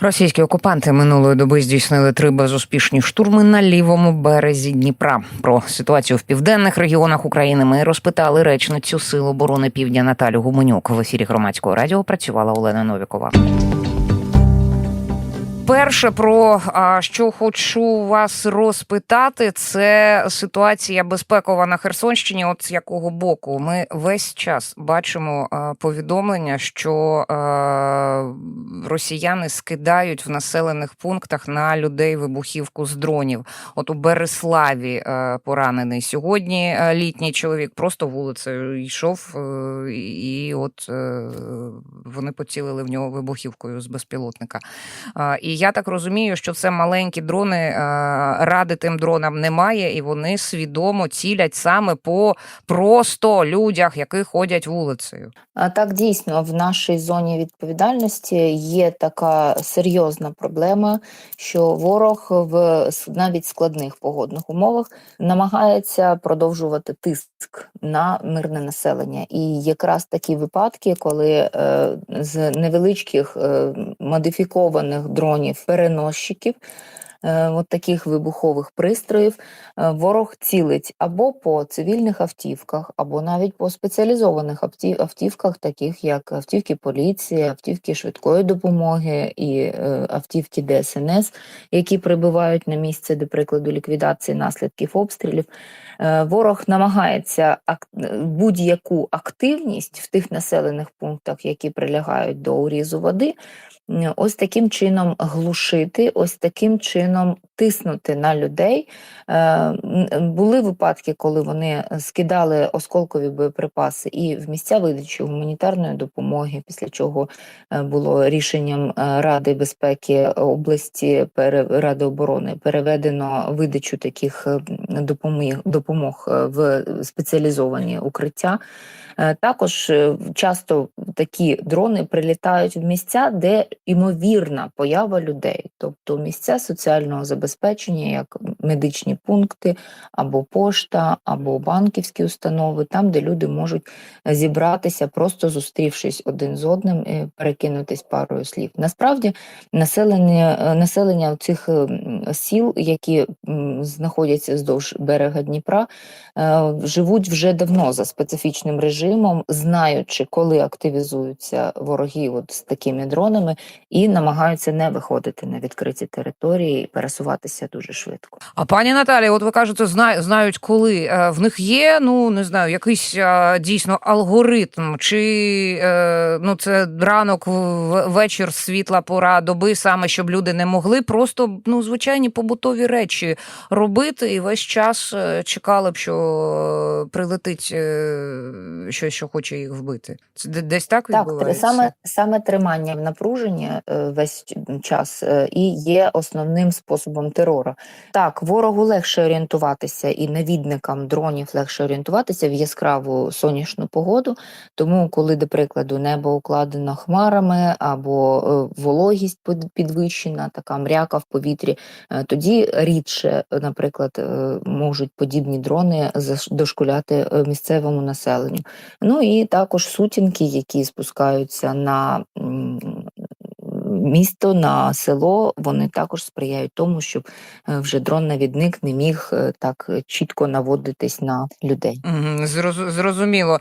Російські окупанти минулої доби здійснили три безуспішні штурми на лівому березі Дніпра. Про ситуацію в південних регіонах України ми розпитали речницю Сил оборони Півдня Наталю Гуменюк. В ефірі громадського радіо працювала Олена Новікова. Перше, про що хочу вас розпитати, це ситуація безпекова на Херсонщині. От з якого боку ми весь час бачимо повідомлення, що росіяни скидають в населених пунктах на людей вибухівку з дронів. От у Береславі поранений сьогодні літній чоловік просто вулицею йшов, е, і от е, вони поцілили в нього вибухівкою з безпілотника. А, Я так розумію, що це маленькі дрони, ради тим дронам немає, і вони свідомо цілять саме по просто людях, які ходять вулицею. А Так, дійсно, в нашій зоні відповідальності є така серйозна проблема, що ворог в навіть складних погодних умовах намагається продовжувати тиск на мирне населення. І якраз такі випадки, коли е, з невеличких е, модифікованих дронів переносчиків. Е, От таких вибухових пристроїв е, ворог цілить або по цивільних автівках, або навіть по спеціалізованих автівках, таких як автівки поліції, автівки швидкої допомоги і е, автівки ДСНС, які прибувають на місце, до прикладу, ліквідації наслідків обстрілів. Ворог намагається будь-яку активність в тих населених пунктах, які прилягають до урізу води, ось таким чином глушити, ось таким чином нам тиснути на людей. Е, Були випадки, коли вони скидали осколкові боєприпаси і в місця видачі гуманітарної допомоги, після чого е, було рішенням е, Ради безпеки області Ради оборони переведено видачу таких е, допоміг, допомог е, в спеціалізовані укриття. Е, Також е, часто такі дрони прилітають в місця, де ймовірна поява людей, тобто місця соціального забезпечення, як медичні пункти, або пошта, або банківські установи, там, де люди можуть зібратися, просто зустрівшись один з одним, і перекинутись парою слів. Насправді, населення, е, населення цих ем, сіл, які знаходяться вздовж берега Дніпра, е, живуть вже давно за специфічним режимом, знаючи, коли активізуються вороги от з такими дронами, і намагаються не виходити на відкриті території і пересуватися дуже швидко. А пані Наталі, от ви кажете, зна- знають коли Е, в них є, ну не знаю, якийсь е, дійсно алгоритм, чи е, ну це ранок, вечір, світла пора доби, саме щоб люди не могли просто ну звичайні побутові речі робити, і весь час чекали б, що прилетить щось, що хоче їх вбити. Це десь так відбувається? саме, саме тримання в напруженні весь час і є основним способом терору. Так, ворогу легше орієнтуватися і навідникам дронів легше орієнтуватися в яскраву сонячну погоду. Тому, коли, до прикладу, небо укладено хмарами або е, вологість підвищена, така мряка в повітрі, е, тоді рідше, наприклад, е, можуть подібні дрони дошкуляти місцевому населенню. Ну і також сутінки, які спускаються на місто, на село, вони також сприяють тому, щоб е, вже дрон-навідник не міг е, так е, чітко наводитись на людей. Зрозуміло.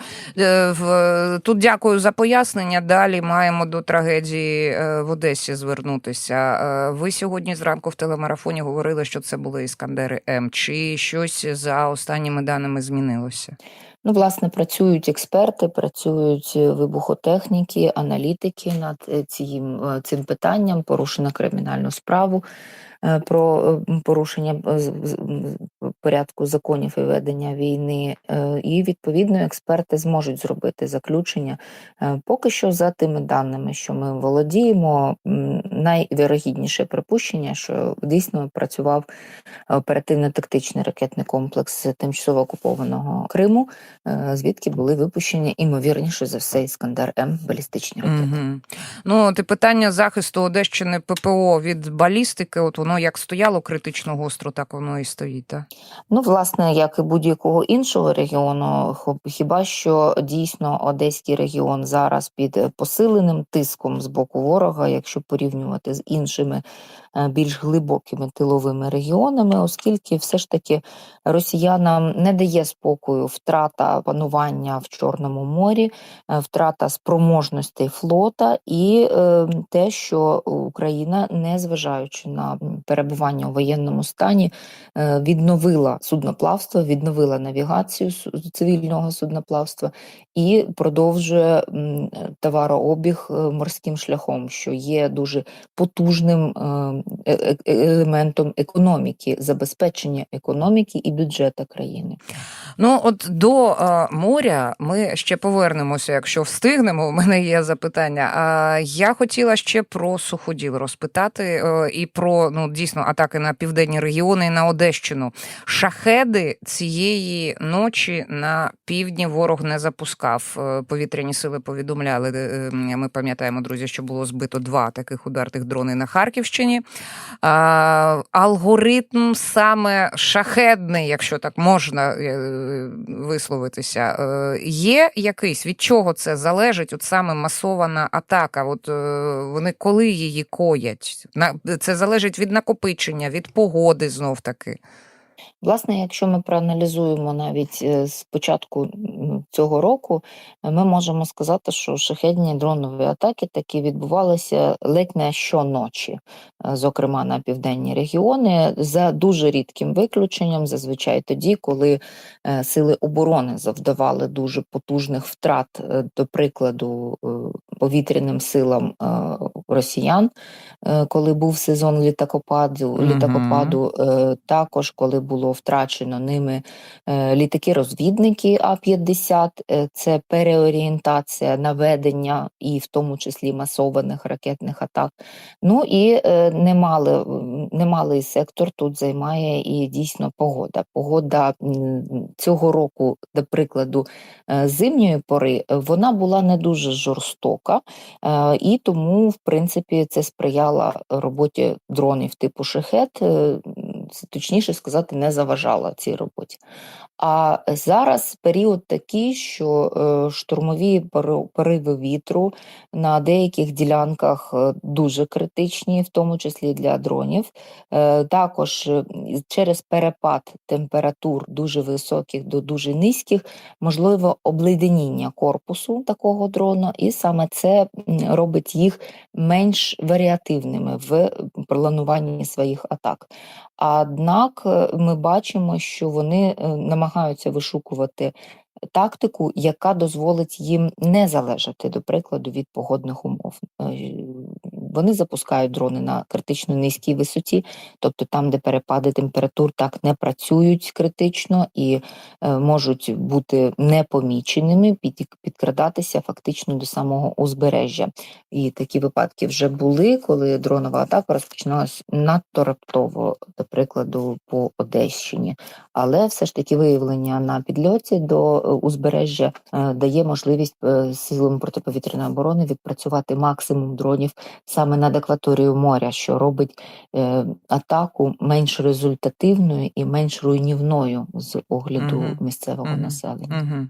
Тут дякую за пояснення. Далі маємо до трагедії в Одесі звернутися. Ви сьогодні зранку в телемарафоні говорили, що це були іскандери М. Чи щось за останніми даними змінилося? Ну, власне, працюють експерти, працюють е, вибухотехніки, аналітики над е, цим, е, цим питанням, порушено кримінальну справу про порушення порядку законів і ведення війни. е, І відповідно експерти зможуть зробити заключення. Е, Поки що, за тими даними, що ми володіємо, найвірогідніше припущення, що дійсно працював оперативно-тактичний ракетний комплекс тимчасово окупованого Криму, е, звідки були випущені імовірніше за все Іскандер М балістичні ракети. Угу. Ну, ти питання захисту Одещини ППО від балістики, от воно як стояло критично гостро, так воно і стоїть. Так? Ну, власне, як і будь-якого іншого регіону, хіба що дійсно Одеський регіон зараз під посиленим тиском з боку ворога, якщо порівнювати з іншими більш глибокими тиловими регіонами, оскільки все ж таки росіянам не дає спокою втрата панування в Чорному морі, е, втрата спроможностей флота і е, те, що Україна, незважаючи на перебування у воєнному стані, е, відновила судноплавство, відновила навігацію цивільного судноплавства і продовжує е, товарообіг е, морським шляхом, що є дуже потужним е, е- е- елементом економіки, забезпечення економіки і бюджету країни. Ну, от до е, моря ми ще повернемося, якщо встигнемо. У мене є запитання. А я хотіла ще про суходіл розпитати е, і про ну дійсно атаки на південні регіони і на Одещину. Шахеди цієї ночі на півдні ворог не запускав. Е, Повітряні сили повідомляли. е, Ми пам'ятаємо, друзі, що було збито два таких ударних дрони на Харківщині. Алгоритм саме шахедний, якщо так можна е, висловитися, е, є якийсь, від чого це залежить? От саме масована атака. От е, вони коли її коять? Це залежить від накопичення, від погоди знов таки. Власне, якщо ми проаналізуємо навіть е, з початку цього року, е, ми можемо сказати, що шахедні дронові атаки такі відбувалися ледь не щоночі, е, зокрема на південні регіони, за дуже рідким виключенням, зазвичай тоді, коли сили оборони завдавали дуже потужних втрат, до прикладу, повітряним силам росіян, коли був сезон літакопаду, літакопаду також коли було втрачено ними е, літаки-розвідники А-50, е, це переорієнтація наведення і в тому числі масованих ракетних атак. Ну і е, немали, немалий сектор тут займає і дійсно погода. Погода цього року, до прикладу, зимньої пори, вона була не дуже жорстока, і тому, в принципі, це сприяло роботі дронів типу шахет, точніше сказати, не заважало цій роботі. А зараз період такий, що е, штурмові пориви вітру на деяких ділянках е, дуже критичні, в тому числі для дронів. Е, Також через перепад температур дуже високих до дуже низьких, можливо обледеніння корпусу такого дрона, і саме це робить їх менш варіативними в плануванні своїх атак. Однак е, ми бачимо, що вони е, намагаються вишукувати тактику, яка дозволить їм не залежати, до прикладу, від погодних умов. Вони запускають дрони на критично низькій висоті, тобто там, де перепади температур так не працюють критично і е, можуть бути непоміченими, під, підкрадатися фактично до самого узбережжя. І такі випадки вже були, коли дронова атака розпочиналась надто раптово, до прикладу, по Одещині. Але все ж таки виявлення на підльоті до е, узбережжя е, дає можливість е, силам протиповітряної оборони відпрацювати максимум дронів саме над акваторією моря, що робить е, атаку менш результативною і менш руйнівною з огляду Мгм. місцевого Мгм. населення. Угу.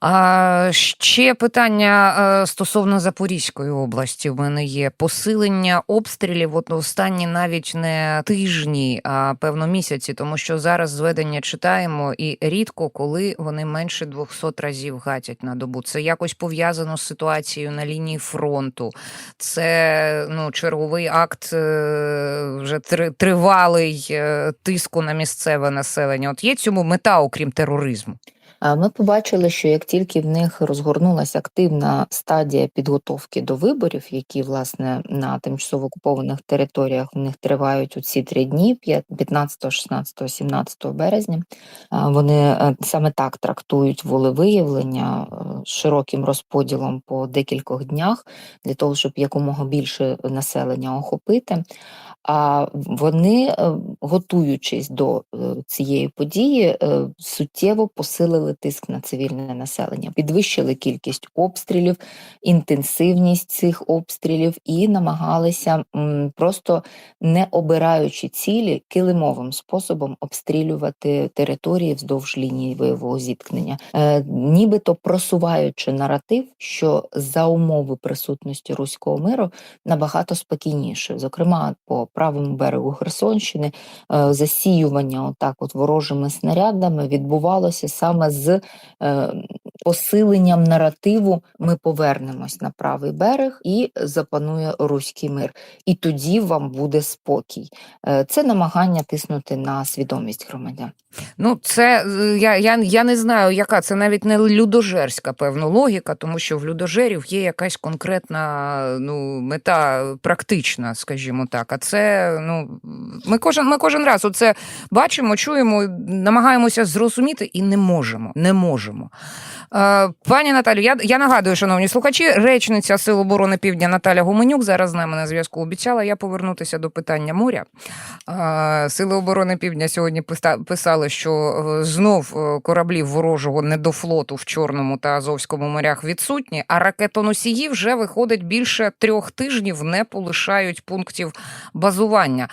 А ще питання е, стосовно Запорізької області. В мене є посилення обстрілів. От останні навіть не тижні, а певно місяці, тому що зараз зведення читаємо і рідко коли вони менше 200 разів гатять на добу. Це якось пов'язано з ситуацією на лінії фронту. Це ну черговий акт е, вже три- тривалий е, тиску на місцеве населення. От є цьому мета, окрім тероризму. А Ми побачили, що як тільки в них розгорнулася активна стадія підготовки до виборів, які власне на тимчасово окупованих територіях в них тривають у ці три дні: 15, 16, 17 березня. Вони е, саме так трактують волевиявлення е, з широким розподілом по декількох днях для того, щоб якомога більше населення охопити. А вони, е, готуючись до е, цієї події, е, суттєво посилили тиск на цивільне населення, підвищили кількість обстрілів, інтенсивність цих обстрілів і намагалися просто не обираючи цілі килимовим способом обстрілювати території вздовж лінії бойового зіткнення, е, нібито просуваючи наратив, що за умови присутності руського миру набагато спокійніше, зокрема по правому берегу Херсонщини, е, засіювання отак, от ворожими снарядами відбувалося саме з е, посиленням наративу. Ми повернемось на правий берег і запанує руський мир. І тоді вам буде спокій. Е, Це намагання тиснути на свідомість громадян. Ну, це е, я, я, я не знаю, яка це навіть не людожерська певна логіка, тому що в людожерів є якась конкретна ну, мета практична, скажімо так. А це ну ми кожен, ми кожен раз оце бачимо, чуємо, намагаємося зрозуміти і не можемо. Не можемо. Е, Пані Наталю, я, я нагадую, шановні слухачі, речниця Сил оборони Півдня Наталя Гуменюк зараз з нами на зв'язку. Обіцяла я повернутися до питання моря. Е, Сили оборони Півдня сьогодні писали, що е, знов кораблів ворожого недофлоту в Чорному та Азовському морях відсутні, а ракетоносії вже виходить більше трьох тижнів не полишають пунктів базування.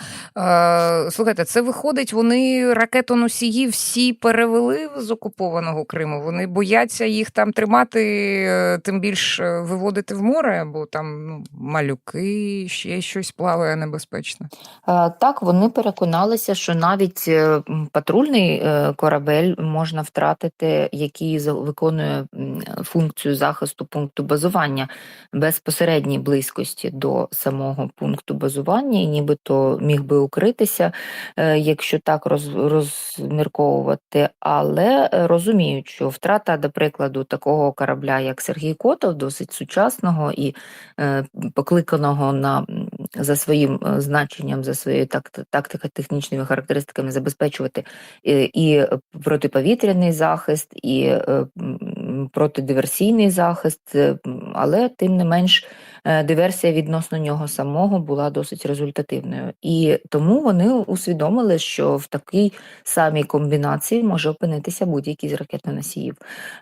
Слухайте, це виходить, вони ракетоносії всі перевели з окупованого Криму. Вони бояться їх там тримати, е, тим більш е, виводити в море, бо там ну, малюки, ще щось плаває небезпечно. Е, Так, вони переконалися, що навіть е, патрульний корабель можна втратити, який виконує функцію захисту пункту базування безпосередній близькості до самого пункту базування, і нібито міг би укритися, якщо так роз, розмірковувати. Але розуміють, що втрата, до прикладу, такого корабля, як Сергій Котов, досить сучасного і е, покликаного на за своїм е, значенням, за своєю такт- тактико-технічними характеристиками забезпечувати і, і протиповітряний захист, і е, протидиверсійний захист, е, але тим не менш е, диверсія відносно нього самого була досить результативною. І тому вони усвідомили, що в такій самій комбінації може опинитися будь-який з ракетоносіїв.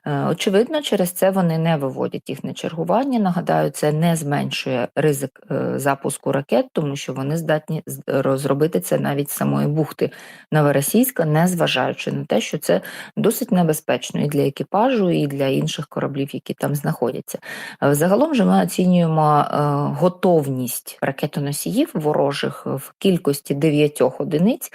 Е, Очевидно, через це вони не виводять їх на чергування. Нагадаю, це не зменшує ризик е, запуску ракет, тому що вони здатні розробити це навіть з самої бухти Новоросійська, не зважаючи на те, що це досить небезпечно і для екіпажу, і для інших кораблів, які там знаходяться. Загалом же ми оцінюємо е, готовність ракетоносіїв ворожих в кількості 9 одиниць,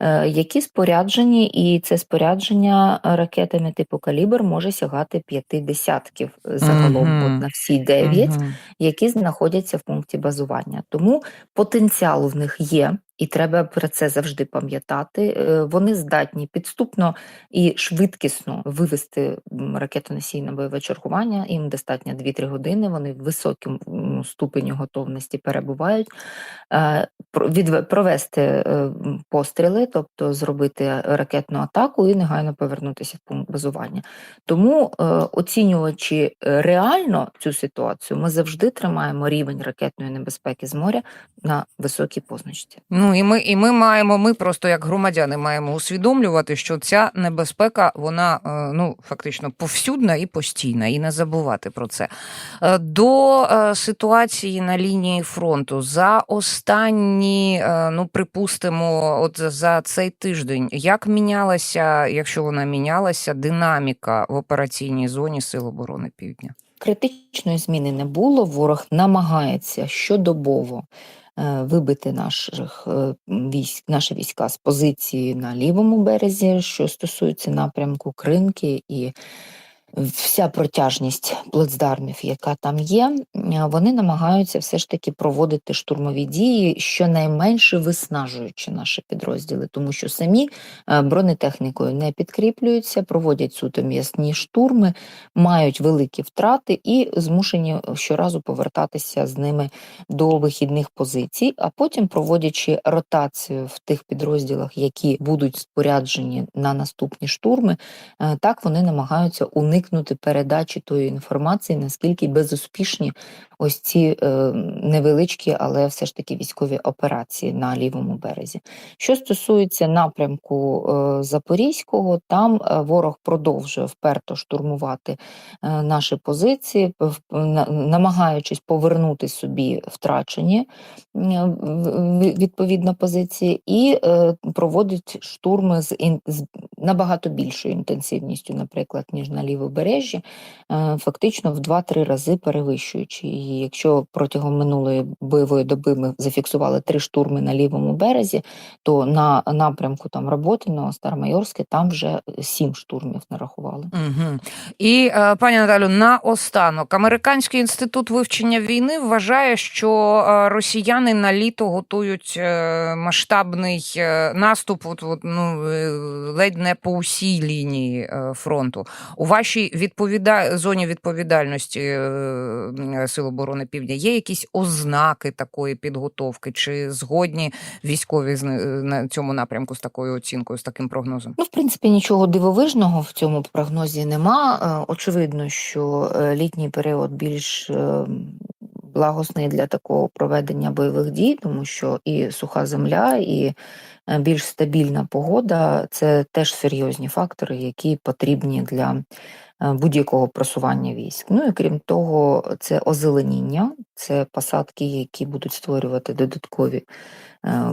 е, які споряджені, і це спорядження ракетами типу калібр може сягати п'яти десятків загалом от на всі 9 Мгм. які знаходяться в пункті базування. Тому потенціал в них є, і треба про це завжди пам'ятати. Е, Вони здатні підступно і швидкісно вивести ракетоносійне бойове чергування. Їм достатньо 2-3 години. Вони в високому ступені готовності перебувають. Е, Провести е, постріли, тобто зробити ракетну атаку і негайно повернутися в пункт базування. Тому, оцінюючи е, реально цю ситуацію, ми завжди тримаємо рівень ракетної небезпеки з моря на високій позначці. Ну і ми, і ми маємо, ми просто як громадяни маємо усвідомлювати, що ця небезпека, вона е, ну фактично повсюдна і постійна, і не забувати про це. Е, До е, ситуації на лінії фронту за останні, ну припустимо, от за цей тиждень, як мінялася, якщо вона мінялася, динаміка в операційній зоні Сил оборони Півдня? Критичної зміни не було. Ворог намагається щодобово вибити наших е, військ, наші війська з позиції на лівому березі, що стосується напрямку Кринки і вся протяжність плацдармів, яка там є, е, вони намагаються все ж таки проводити штурмові дії, щонайменше виснажуючи наші підрозділи, тому що самі е, бронетехнікою не підкріплюються, проводять суто м'ясні штурми, мають великі втрати і змушені щоразу повертатися з ними до вихідних позицій, а потім проводячи ротацію в тих підрозділах, які будуть споряджені на наступні штурми, е, так вони намагаються уникнути уникнути передачі тої інформації, наскільки безуспішні ось ці е, невеличкі, але все ж таки військові операції на лівому березі. Що стосується напрямку е, Запорізького, там е, ворог продовжує вперто штурмувати наші позиції, намагаючись повернути собі втрачені відповідно позиції, і проводить штурми з, набагато більшою інтенсивністю, наприклад, ніж на лівобережжі, фактично в 2-3 рази перевищуючи її. Якщо протягом минулої бойової доби ми зафіксували три штурми на лівому березі, то на напрямку там Роботиного, Старомайорське, там вже сім штурмів нарахували. Угу. І е, пані Наталю, наостанок Американський інститут вивчення війни вважає, що е, росіяни на літо готують е, масштабний наступ, от, от, ну, ледь не по усій лінії фронту. У вашій відповіда... зоні відповідальності Сил оборони Півдня є якісь ознаки такої підготовки? Чи згодні військові не- на цьому напрямку з такою оцінкою, з таким прогнозом? Ну, в принципі, нічого дивовижного в цьому прогнозі нема. Е, Очевидно, що е, літній період більш е, благосний для такого проведення бойових дій, тому що і суха земля, і е, більш стабільна погода це теж серйозні фактори, які потрібні для е, будь-якого просування військ. Ну і крім того, це озеленіння, це посадки, які будуть створювати додаткові е,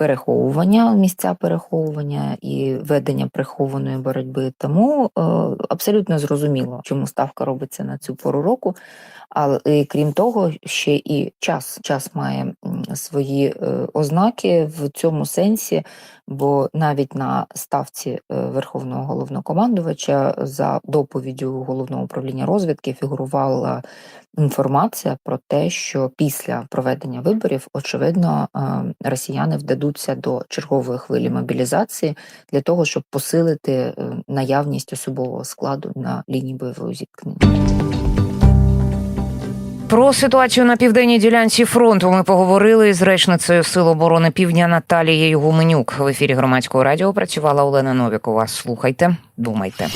переховування, місця переховування і ведення прихованої боротьби. Тому е, абсолютно зрозуміло, чому ставка робиться на цю пору року. Але і, крім того, ще і час. Час має свої е, ознаки в цьому сенсі, бо навіть на ставці е, Верховного головнокомандувача за доповіддю головного управління розвідки фігурувала інформація про те, що після проведення виборів, очевидно, е, росіяни вдадуться до чергової хвилі мобілізації для того, щоб посилити е, наявність особового складу на лінії бойового зіткнення. Про ситуацію на південній ділянці фронту ми поговорили з речницею Сил оборони Півдня Наталією Гуменюк. В ефірі громадського радіо працювала Олена Новікова. Слухайте, думайте.